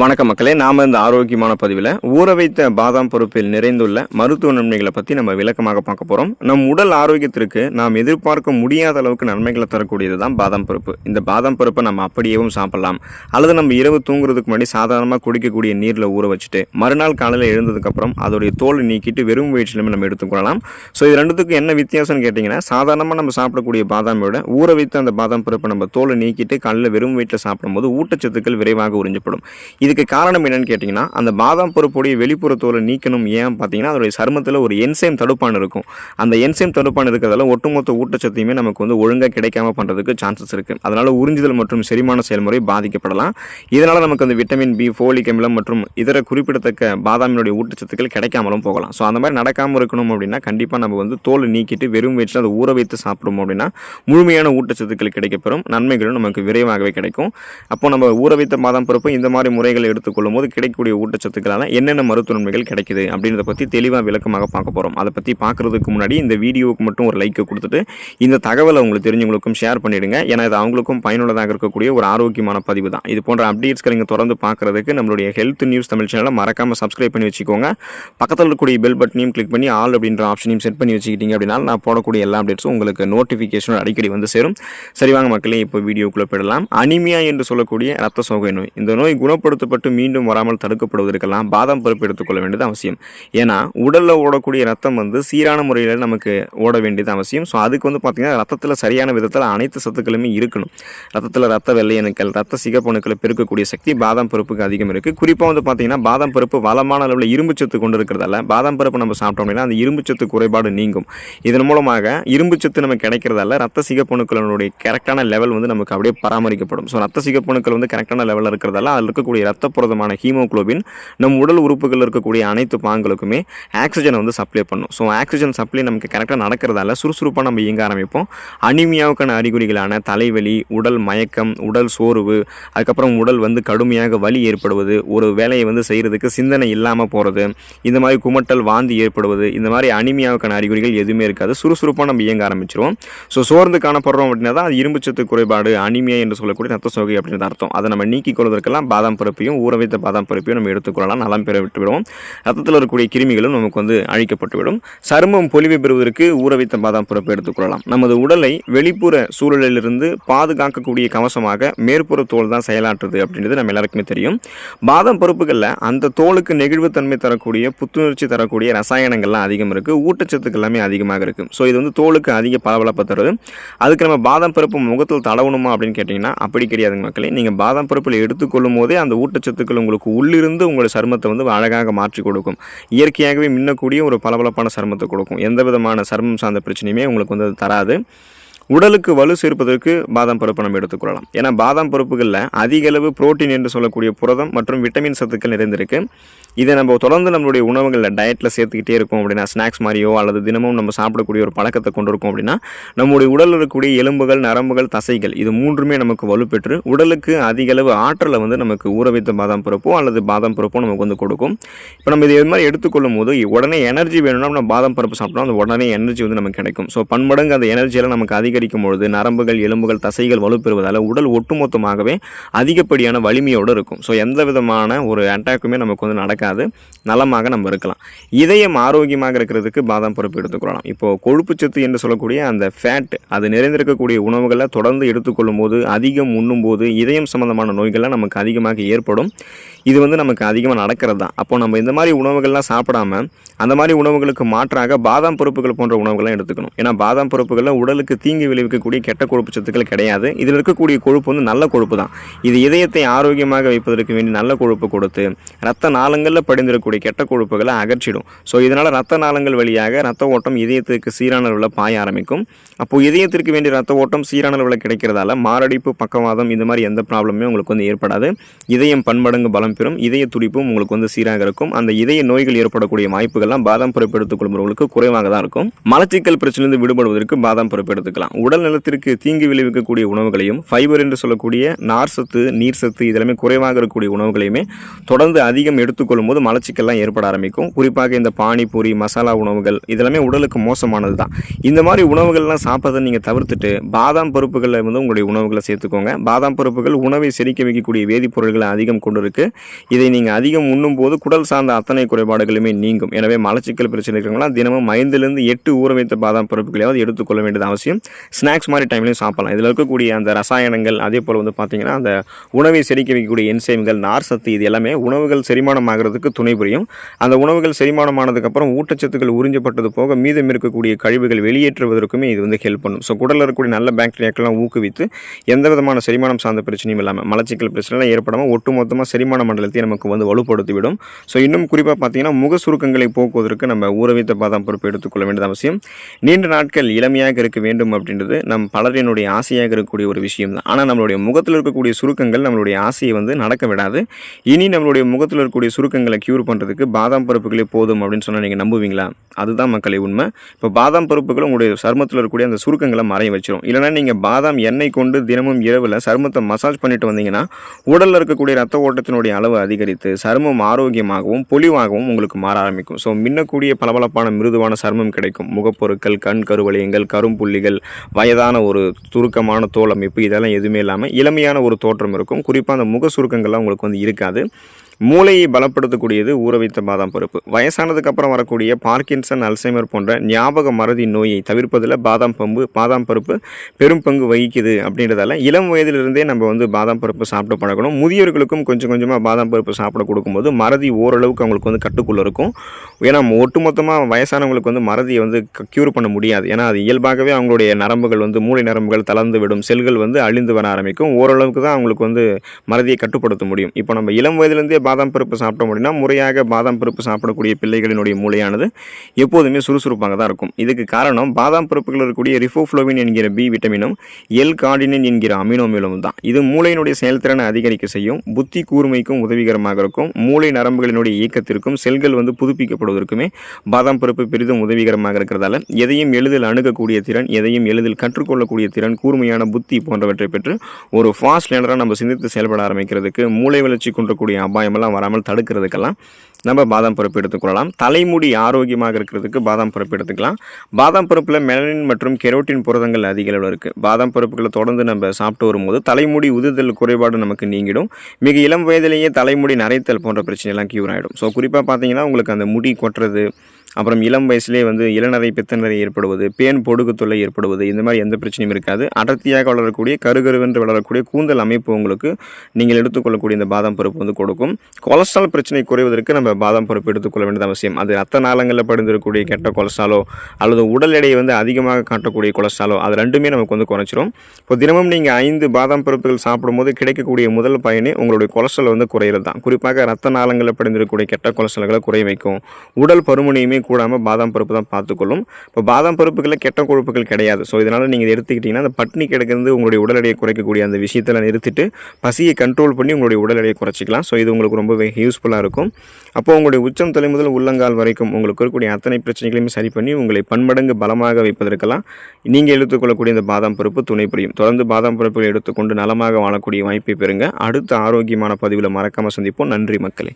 வணக்க மக்களே நாம் இந்த ஆரோக்கியமான பதிவில் ஊற வைத்த பாதாம் பருப்பில் நிறைந்துள்ள மருத்துவ நன்மைகளை பற்றி நம்ம விளக்கமாக பார்க்க போகிறோம் நம் உடல் ஆரோக்கியத்திற்கு நாம் எதிர்பார்க்க முடியாத அளவுக்கு நன்மைகளை தரக்கூடியது தான் பாதாம் பருப்பு. இந்த பாதாம் பருப்பை நம்ம அப்படியேவும் சாப்பிடலாம். அல்லது நம்ம இரவு தூங்குறதுக்கு முன்னாடி சாதாரணமாக குடிக்கக்கூடிய நீரில் ஊற வச்சுட்டு மறுநாள் காலையில் எழுந்ததுக்கப்புறம் அதோடைய தோலை நீக்கிட்டு வெறும் வயிற்றிலுமே நம்ம எடுத்துக்கொள்ளலாம் ஸோ இது ரெண்டுத்துக்கும் என்ன வித்தியாசம்னு கேட்டிங்கன்னா சாதாரணமாக நம்ம சாப்பிடக்கூடிய பாதாமை விட ஊற வைத்த அந்த பாதாம் பருப்பை நம்ம தோலை நீக்கிட்டு காலையில் வெறும் வயிற்றில் சாப்பிடும்போது ஊட்டச்சத்துக்கள் விரைவாக உறிஞ்சப்படும். இதுக்கு காரணம் என்னென்னு கேட்டிங்கன்னா அந்த பாதாம் பருப்புடைய வெளிப்புற தோலை நீக்கணும் ஏன் பார்த்தீங்கன்னா அதோடைய சருமத்தில் ஒரு என்சைம் தடுப்பான் இருக்கும். அந்த என்சைம் தடுப்பான் இருக்கிறதால ஒட்டுமொத்த ஊட்டச்சத்தையுமே நமக்கு வந்து ஒழுங்காக கிடைக்காம பண்ணுறதுக்கு சான்சஸ் இருக்குது அதனால் உறிஞ்சுதல் மற்றும் செரிமான செயல்முறை பாதிக்கப்படலாம். இதனால் நமக்கு அந்த விட்டமின் பி ஃபோலிக் அமிலம் மற்றும் இதர குறிப்பிடத்தக்க பாதாமினுடைய ஊட்டச்சத்துக்கள் கிடைக்காமலும் போகலாம். ஸோ அந்த மாதிரி நடக்காமல் இருக்கணும் அப்படின்னா கண்டிப்பாக நம்ம வந்து தோலை நீக்கிட்டு வெறும் வயிற்றில் அதை ஊற வைத்து சாப்பிடும் அப்படின்னா முழுமையான ஊட்டச்சத்துக்கள் கிடைக்கப்பெறும். நன்மைகளும் நமக்கு விரைவாகவே கிடைக்கும். அப்போ நம்ம ஊற வைத்த பாதாம் பருப்பு இந்த மாதிரி முறை முறைகளை எடுத்துக்கொள்ளும் போது கிடைக்கக்கூடிய ஊட்டச்சத்துக்களால் என்னென்ன மருத்துவ நன்மைகள் கிடைக்குது அப்படின்றத பற்றி தெளிவாக விளக்கமாக பார்க்க போகிறோம் அதை பற்றி பார்க்குறதுக்கு முன்னாடி இந்த வீடியோவுக்கு மட்டும் ஒரு லைக்கை கொடுத்துட்டு இந்த தகவலை உங்களுக்கு தெரிஞ்சவங்களுக்கும் ஷேர் பண்ணிவிடுங்க ஏன்னா இது அவங்களுக்கும் பயனுள்ளதாக இருக்கக்கூடிய ஒரு ஆரோக்கியமான பதிவு தான். இது போன்ற அப்டேட்ஸ்களை நீங்கள் தொடர்ந்து பார்க்குறதுக்கு நம்மளுடைய ஹெல்த் நியூஸ் தமிழ் சேனலை மறக்காமல் சப்ஸ்கிரைப் பண்ணி வச்சுக்கோங்க. பக்கத்தில் இருக்கக்கூடிய பெல் பட்டனையும் கிளிக் பண்ணி ஆல் அப்படின்ற ஆப்ஷனையும் செட் பண்ணி வச்சுக்கிட்டீங்க அப்படின்னா நான் போடக்கூடிய எல்லா அப்டேட்ஸும் உங்களுக்கு நோட்டிஃபிகேஷன் அடிக்கடி வந்து சேரும். சரிவாங்க மக்களே இப்போ வீடியோக்குள்ளே போயிடலாம். அனிமியா என்று சொல்லக்கூடிய ரத்த சோகை நோய். இந்த நோய் குணப்படுத்த குணப்படுத்தப்பட்டு மீண்டும் வராமல் தடுக்கப்படுவதற்கெல்லாம் பாதாம் பருப்பு எடுத்துக்கொள்ள வேண்டியது அவசியம். ஏன்னா உடலில் ஓடக்கூடிய ரத்தம் வந்து சீரான முறையில் நமக்கு ஓட வேண்டியது அவசியம். ஸோ அதுக்கு வந்து பார்த்திங்கன்னா ரத்தத்தில் சரியான விதத்தில் அனைத்து சத்துக்களுமே இருக்கணும். ரத்தத்தில் ரத்த வெள்ளையணுக்கள் ரத்த சிகப்பணுக்களை பெருக்கக்கூடிய சக்தி பாதாம் பருப்புக்கு அதிகம் இருக்குது குறிப்பாக வந்து பார்த்திங்கன்னா பாதாம் பருப்பு வளமான அளவில் இரும்பு சத்து கொண்டு இருக்கிறதால பாதாம் பருப்பு நம்ம சாப்பிட்டோம் அப்படின்னா அந்த இரும்பு சத்து குறைபாடு நீங்கும். இதன் மூலமாக இரும்பு சத்து நமக்கு கிடைக்கிறதால ரத்த சிகப்பணுக்களுடைய கரெக்டான லெவல் வந்து நமக்கு அப்படியே பராமரிக்கப்படும். ஸோ ரத்த சிகப்பணுக்கள் வந்து கரெக்டான லெவலில் இருக்கிறதால அதில் இருக்கக்கூடிய ரத்த புரதமான ஹீமோகுளோபின் நம் உடல் உறுப்புகளில் இருக்கக்கூடிய அனைத்து பாங்களுக்குமே ஆக்சிஜனை வந்து சப்ளை பண்ணும். ஸோ ஆக்சிஜன் சப்ளை நமக்கு கரெக்டாக நடக்கிறதால சுறுசுறுப்பாக நம்ம இயங்க ஆரம்பிப்போம். அனிமியாவுக்கான அறிகுறிகளான தலைவலி உடல் மயக்கம் உடல் சோர்வு அதுக்கப்புறம் உடல் வந்து கடுமையாக வலி ஏற்படுவது ஒரு வேலையை வந்து செய்கிறதுக்கு சிந்தனை இல்லாமல் போகிறது இந்த மாதிரி குமட்டல் வாந்தி ஏற்படுவது இந்த மாதிரி அனிமியாவுக்கான அறிகுறிகள் எதுவுமே இருக்காது. சுறுசுறுப்பாக நம்ம இயங்க ஆரம்பிச்சிருவோம். ஸோ சோர்ந்து காணப்படுறோம் அப்படின்னா தான் அது இரும்புச்சத்து குறைபாடு அனிமியா என்று சொல்லக்கூடிய ரத்த சோகை அப்படின்றது அர்த்தம். அதை நம்ம நீக்கிக் கொள்வதற்கெல்லாம் பாதாம் பருப்பு பருப்பையும் ஊற வைத்த பாதாம் பருப்பையும் நம்ம எடுத்துக்கொள்ளலாம் நலம் பெற விட்டுவிடும் ரத்தத்தில் இருக்கக்கூடிய கிருமிகளும் நமக்கு வந்து அழிக்கப்பட்டுவிடும் சருமம் பொலிவை பெறுவதற்கு ஊற வைத்த பாதாம் பருப்பை எடுத்துக்கொள்ளலாம் நமது உடலை வெளிப்புற சூழலிலிருந்து பாதுகாக்கக்கூடிய கவசமாக மேற்புற தோல் தான் செயலாற்றுது அப்படின்றது நம்ம எல்லாருக்குமே தெரியும். பாதாம் பருப்புகளில் அந்த தோலுக்கு நெகிழ்வுத்தன்மை தரக்கூடிய புத்துணர்ச்சி தரக்கூடிய ரசாயனங்கள்லாம் அதிகம் இருக்குது ஊட்டச்சத்துக்கள் எல்லாமே அதிகமாக இருக்குது ஸோ இது வந்து தோலுக்கு அதிக பளபளப்பை தருது. அதுக்கு நம்ம பாதாம் பருப்பு முகத்தில் தடவணுமா அப்படின்னு கேட்டிங்கன்னா அப்படி கிடையாதுங்க மக்களே. நீங்கள் பாதாம் பருப்பில் எடுத்துக்கொள்ளும் போதே அந்த ஊட்ட ஊட்டச்சத்துக்கள் உங்களுக்கு உள்ளிருந்து உங்களோட சருமத்தை வந்து அழகாக மாற்றி கொடுக்கும். இயற்கையாகவே மின்னக்கூடிய ஒரு பளபளப்பான சருமத்தை கொடுக்கும். எந்த விதமான சருமம் சார்ந்த பிரச்சனையுமே உங்களுக்கு வந்து தராது. உடலுக்கு வலு சேர்ப்பதற்கு பாதாம் பருப்பு நம்ம எடுத்துக்கொள்ளலாம் ஏன்னா பாதாம் பருப்புகளில் அதிக அளவு புரோட்டீன் என்று சொல்லக்கூடிய புரதம் மற்றும் விட்டமின் சத்துக்கள் நிறைந்திருக்கு. இதை நம்ம தொடர்ந்து நம்மளுடைய உணவுகளில் டயட்டில் சேர்த்துக்கிட்டே இருக்கோம் அப்படின்னா ஸ்நாக்ஸ் மாதிரியோ அல்லது தினமும் நம்ம சாப்பிடக்கூடிய ஒரு பழக்கத்தை கொண்டு இருக்கோம் அப்படின்னா நம்முடைய உடலில் இருக்கக்கூடிய எலும்புகள் நரம்புகள் தசைகள் இது மூன்றுமே நமக்கு வலுப்பெற்று உடலுக்கு அதிகளவு ஆற்றலை வந்து நமக்கு ஊற வைத்த பாதாம் பருப்போ அல்லது பாதாம் பருப்போ நமக்கு வந்து கொடுக்கும். இப்போ நம்ம இது மாதிரி எடுத்துக்கொள்ளும் போது உடனே எனர்ஜி வேணும்னா நம்ம பாதாம் பருப்பு சாப்பிட்டோம் அந்த உடனே எனர்ஜி வந்து நமக்கு கிடைக்கும். ஸோ பன்மடங்கு அந்த எனர்ஜியெல்லாம் நமக்கு அதிகரிக்கும் பொழுது நரம்புகள் எலும்புகள் தசைகள் வலுப்பெறுவதால் உடல் ஒட்டுமொத்தமாகவே அதிகப்படியான வலிமையோடு இருக்கும். ஸோ எந்த விதமான ஒரு அட்டாக்குமே நமக்கு வந்து இருக்காது. நலமாக நம்ம இருக்கலாம். இதயம் ஆரோக்கியமாக இருக்கிறதுக்கு பாதாம் பருப்பு எடுத்துக்கொள்ளலாம் இப்போது கொழுப்புச்சத்து என்று சொல்லக்கூடிய அந்த ஃபேட் அது நிறைந்திருக்கக்கூடிய உணவுகளை தொடர்ந்து எடுத்துக்கொள்ளும் போது அதிகம் உண்ணும்போது இதயம் சம்பந்தமான நோய்கள்லாம் நமக்கு அதிகமாக ஏற்படும். இது வந்து நமக்கு அதிகமாக நடக்கிறது தான் அப்போ நம்ம இந்த மாதிரி உணவுகள்லாம் சாப்பிடாம அந்த மாதிரி உணவுகளுக்கு மாற்றாக பாதாம் பொறுப்புகள் போன்ற உணவுகள்லாம் எடுத்துக்கணும். ஏன்னா பாதாம் பொறுப்புகளில் உடலுக்கு தீங்கு விளைவிக்கக்கூடிய கெட்ட கொழுப்பு சத்துக்கள் கிடையாது. இதில் இருக்கக்கூடிய கொழுப்பு வந்து நல்ல கொழுப்பு தான் இது இதயத்தை ஆரோக்கியமாக வைப்பதற்கு வேண்டி நல்ல கொழுப்பு கொடுத்து ரத்த நாளங்களில் படிந்திருக்கக்கூடிய கெட்ட கொழுப்புகளை அகற்றிடும். ஸோ இதனால் ரத்த நாளங்கள் வழியாக ரத்த ஓட்டம் இதயத்துக்கு சீரான அளவில் பாய ஆரம்பிக்கும். அப்போது இதயத்திற்கு வேண்டிய ரத்த ஓட்டம் சீரான அளவில் கிடைக்கிறதால மாரடைப்பு பக்கவாதம் இந்த மாதிரி எந்த ப்ராப்ளமே உங்களுக்கு வந்து ஏற்படாது. இதயம் பன்மடங்கு பலம் பெறும் இதய துடிப்பும் உங்களுக்கு வந்து சீராக இருக்கும். அந்த இதய நோய்கள் ஏற்படக்கூடிய வாய்ப்புகள்லாம் பாதாம் பருப்பு எடுத்துக்கொள்பவர்களுக்கு குறைவாக தான் இருக்கும். மலச்சிக்கல் பிரச்சனையிலிருந்து விடுபடுவதற்கு பாதாம் பருப்பு எடுத்துக்கலாம். உடல் நலத்திற்கு தீங்கு விளைவிக்கக்கூடிய உணவுகளையும் ஃபைபர் என்று சொல்லக்கூடிய நார் சத்து நீர் சத்து இதெல்லாமே குறைவாக இருக்கக்கூடிய உணவுகளையுமே தொடர்ந்து அதிகம் எடுத்துக்கொள்ளும் போது மலச்சிக்கல்லாம் ஏற்பட ஆரம்பிக்கும். குறிப்பாக இந்த பானிபூரி மசாலா உணவுகள் இதெல்லாமே உடலுக்கு மோசமானது தான். இந்த மாதிரி உணவுகள்லாம் சாப்பிட்றதை நீங்கள் தவிர்த்துட்டு பாதாம் பருப்புகளில் வந்து உங்களுடைய உணவுகளை சேர்த்துக்கோங்க. பாதாம் பருப்புகள் உணவை செரிக்க வைக்கக்கூடிய வேதிப்பொருட்களை அதிகம் கொண்டுருக்கு. இதை நீங்கள் அதிகம் உண்ணும் போது குடல் சார்ந்த அத்தனை குறைபாடுகளுமே நீங்கும். எனவே மலச்சிக்கல் பிரச்சனை இருக்கிறவங்களா தினமும் ஐந்துலேருந்து எட்டு ஊற வைத்த பாதாம் பருப்புகளையாவது எடுத்துக்கொள்ள வேண்டியது அவசியம். ஸ்நாக்ஸ் மாதிரி டைம்லையும் சாப்பிடலாம். இதில் இருக்கக்கூடிய அந்த ரசாயனங்கள் அதே போல் வந்து பார்த்தீங்கன்னா அந்த உணவை செரிக்க வைக்கக்கூடிய என்சைம்கள் நார் சத்து இது எல்லாமே உணவுகள் செரிமானம் ஆகிறதுக்கு துணை புரியும். அந்த உணவுகள் செரிமானமானதுக்கப்புறம் ஊட்டச்சத்துக்கள் உறிஞ்சப்பட்டது போக மீதம் இருக்கக்கூடிய கழிவுகள் வெளியேற்றுவதற்குமே இது வந்து ஹெல்ப் பண்ணும். ஸோ குடலில் இருக்கக்கூடிய நல்ல பாக்டீரியாக்கெல்லாம் ஊக்குவித்து எந்த விதமான செரிமானம் சார்ந்த பிரச்சனையும் இல்லாமல் மலச்சிக்கல் பிரச்சனைலாம் ஏற்படாமல் ஒட்டுமொத்தமாக செரிமானம் மண்டலத்தை நமக்கு வந்து வலுப்படுத்தி விடும் ஸோ இன்னும் குறிப்பாக பார்த்தீங்கன்னா முக சுருக்கங்களை போக்குவதற்கு நம்ம ஊறவைத்த பாதாம் பருப்பு எடுத்துக்கொள்ள வேண்டியது அவசியம். நீண்ட நாட்கள் இளமையாக இருக்க வேண்டும் அப்படின்றது நம் பலரினுடைய ஆசையாக இருக்கக்கூடிய ஒரு விஷயம் தான் ஆனால் நம்மளுடைய முகத்தில் இருக்கக்கூடிய சுருக்கங்கள் நம்மளுடைய ஆசையை வந்து நடக்க விடாது. இனி நம்மளுடைய முகத்தில் இருக்கக்கூடிய சுருக்கங்களை க்யூர் பண்ணுறதுக்கு பாதாம் பருப்புகளே போதும் அப்படின்னு சொன்னால் நீங்கள் நம்புவீங்களா? அதுதான் மக்களை உண்மை. இப்போ பாதாம் பருப்புகள் உங்களுடைய சருமத்தில் இருக்கக்கூடிய அந்த சுருக்கங்களை மறைய வச்சிடும் இல்லைனா நீங்கள் பாதாம் எண்ணெய் கொண்டு தினமும் இரவில் சருமத்தை மசாஜ் பண்ணிட்டு வந்தீங்கன்னா உடலில் இருக்கக்கூடிய ரத்த ஓட்டத்தினுடைய அளவு அதிகரித்து சருமம் ஆரோக்கியமாகவும் பொலிவாகவும் உங்களுக்கு மாற ஆரம்பிக்கும். ஸோ மின்னக்கூடிய பளபளப்பான மிருதுவான சருமம் கிடைக்கும். முகப்பொருட்கள் கண் கருவளையங்கள் கரும்புள்ளிகள் வயதான ஒரு துருக்கமான தோல் அமைப்பு இதெல்லாம் எதுவுமே இல்லாமல் இளமையான ஒரு தோற்றம் இருக்கும். குறிப்பாக அந்த முக சுருக்கங்கள்லாம் உங்களுக்கு வந்து இருக்காது. மூளையை பலப்படுத்தக்கூடியது ஊற வைத்த பாதாம் பருப்பு. வயசானதுக்கு அப்புறம் வரக்கூடிய பார்க்கின்சன் அல்சைமர் போன்ற ஞாபக மறதி நோயை தவிர்ப்பதில் பாதாம் பம்பு பாதாம் பருப்பு பெரும் பங்கு வகிக்குது அப்படின்றதால இளம் வயதிலிருந்தே நம்ம வந்து பாதாம் பருப்பு சாப்பிட்டு பழகணும். முதியோர்களுக்கும் கொஞ்சம் கொஞ்சமாக பாதாம் பருப்பு சாப்பிட கொடுக்கும்போது மறதி ஓரளவுக்கு அவங்களுக்கு வந்து கட்டுக்குள்ளே இருக்கும். ஏன்னா ஒட்டுமொத்தமாக வயசானவங்களுக்கு வந்து மறதியை வந்து க்யூர் பண்ண முடியாது. ஏன்னா அது இயல்பாகவே அவங்களுடைய நரம்புகள் வந்து மூளை நரம்புகள் தளர்ந்து விடும் செல்கள் வந்து அழிந்து வர ஆரம்பிக்கும். ஓரளவுக்கு தான் அவங்களுக்கு வந்து மறதியை கட்டுப்படுத்த முடியும். இப்போ நம்ம இளம் வயதிலிருந்தே பாதாம் பருப்பு சாப்பிட்டோம் அப்படின்னா முறையாக பாதாம் பருப்பு சாப்பிடக்கூடிய பிள்ளைகளினுடைய மூளையானது எப்போதுமே சுறுசுறுப்பாக தான் இருக்கும். இதுக்கு காரணம் பாதாம் பருப்புகளில் இருக்கக்கூடிய ரிஃபோஃப்ளோவின் என்கிற பி விட்டமினும் எல் கார்டினின் என்கிற அமினோமிலும் தான். இது மூளையினுடைய செயல்திறனை அதிகரிக்க செய்யும் புத்தி கூர்மைக்கும் உதவிகரமாக இருக்கும் மூளை நரம்புகளினுடைய இயக்கத்திற்கும் செல்கள் வந்து புதுப்பிக்கப்படுவதற்குமே பாதாம் பருப்பு பெரிதும் உதவிகரமாக இருக்கிறதால எதையும் எளிதில் அணுகக்கூடிய திறன் எதையும் எளிதில் கற்றுக்கொள்ளக்கூடிய திறன் கூர்மையான புத்தி போன்றவற்றை பெற்று ஒரு ஃபாஸ்ட் லேனராக நம்ம சிந்தித்து செயல்பட ஆரம்பிக்கிறதுக்கு மூளை வளர்ச்சி கொண்டக்கூடிய அபாயமெல்லாம் வராமல் தடுக்கிறதுக்கெல்லாம் நம்ம பாதாம் பருப்பு எடுத்துக்கொள்ளலாம் தலைமுடி ஆரோக்கியமாக இருக்கிறதுக்கு பாதாம் பருப்பு எடுத்துக்கலாம். பாதாம் பருப்பில் மெலனின் மற்றும் கெரோட்டின் புரதங்கள் அதிக அளவில் இருக்குது பாதாம் பருப்புகளை தொடர்ந்து நம்ம சாப்பிட்டு வரும்போது தலைமுடி உதிர்தல் குறைபாடு நமக்கு நீங்கிடும். மிக இளம் வயதிலேயே தலைமுடி நரைத்தல் போன்ற பிரச்சனைலாம் க்யூர் ஆகிடும் ஸோ குறிப்பாக பார்த்தீங்கன்னா உங்களுக்கு அந்த முடி கொட்டுறது அப்புறம் இளம் வயசுலேயே வந்து இளநரை பித்தநரை ஏற்படுவது பேன் பொடுகு தொல்லை ஏற்படுவது இந்த மாதிரி எந்த பிரச்சனையும் இருக்காது. அடர்த்தியாக வளரக்கூடிய கருகருவென்று வளரக்கூடிய கூந்தல் அமைப்பு உங்களுக்கு நீங்கள் எடுத்துக்கொள்ளக்கூடிய இந்த பாதாம் பருப்பு வந்து கொடுக்கும். கொலஸ்ட்ரால் பிரச்சனை குறைவதற்கு நம்ம பாதாம் பருப்பு எடுத்துக்கொள்ள வேண்டியது அவசியம். அது ரத்த நாளங்களில் படிந்திருக்கக்கூடிய கெட்ட கொலஸ்ட்ராலோ அல்லது உடல் எடையை வந்து அதிகமாக காட்டக்கூடிய கொலஸ்ட்ராலோ அது ரெண்டுமே நமக்கு வந்து குறைச்சிரும். இப்போ தினமும் நீங்கள் ஐந்து பாதாம் பருப்புகள் சாப்பிடும்போது கிடைக்கக்கூடிய முதல் பயனே உங்களுடைய கொலஸ்ட்ரால் வந்து குறையிறது தான் குறிப்பாக ரத்த நாளங்களில் படிந்திருக்கக்கூடிய கெட்ட கொலஸ்ட்ரால்களை குறை வைக்கும் உடல் பருமனையுமே கூடாமல் பாதாம் பருப்பு தான் பார்த்துக்கொள்ளும். இப்போ பாதாம் பருப்புகளில் கெட்ட கொழுப்புகள் கிடையாது. ஸோ இதனால் நீங்கள் இதை எடுத்துக்கிட்டிங்கன்னா அந்த பட்னி கிடக்கிறது உங்களுடைய உடல் எடையை குறைக்கக்கூடிய அந்த விஷயத்தில் நிறுத்திட்டு பசியை கண்ட்ரோல் பண்ணி உங்களுடைய உடல் எடையை குறைச்சிக்கலாம். ஸோ இது உங்களுக்கு ரொம்பவே யூஸ்ஃபுல்லாக இருக்கும். அப்போது உங்களுடைய உச்சம் தலை முதல் உள்ளங்கால் வரைக்கும் உங்களுக்கு இருக்கக்கூடிய அத்தனை பிரச்சனைகளையும் சரி பண்ணி உங்களை பன்மடங்கு பலமாக வைப்பதற்கெல்லாம் நீங்கள் எடுத்துக்கொள்ளக்கூடிய இந்த பாதாம் பருப்பு துணை புரியும். தொடர்ந்து பாதாம் பருப்புகளை எடுத்துக்கொண்டு நலமாக வாழக்கூடிய வாய்ப்பை பெறுங்க. அடுத்த ஆரோக்கியமான பதிவில் மறக்காமல் சந்திப்போம். நன்றி மக்களே.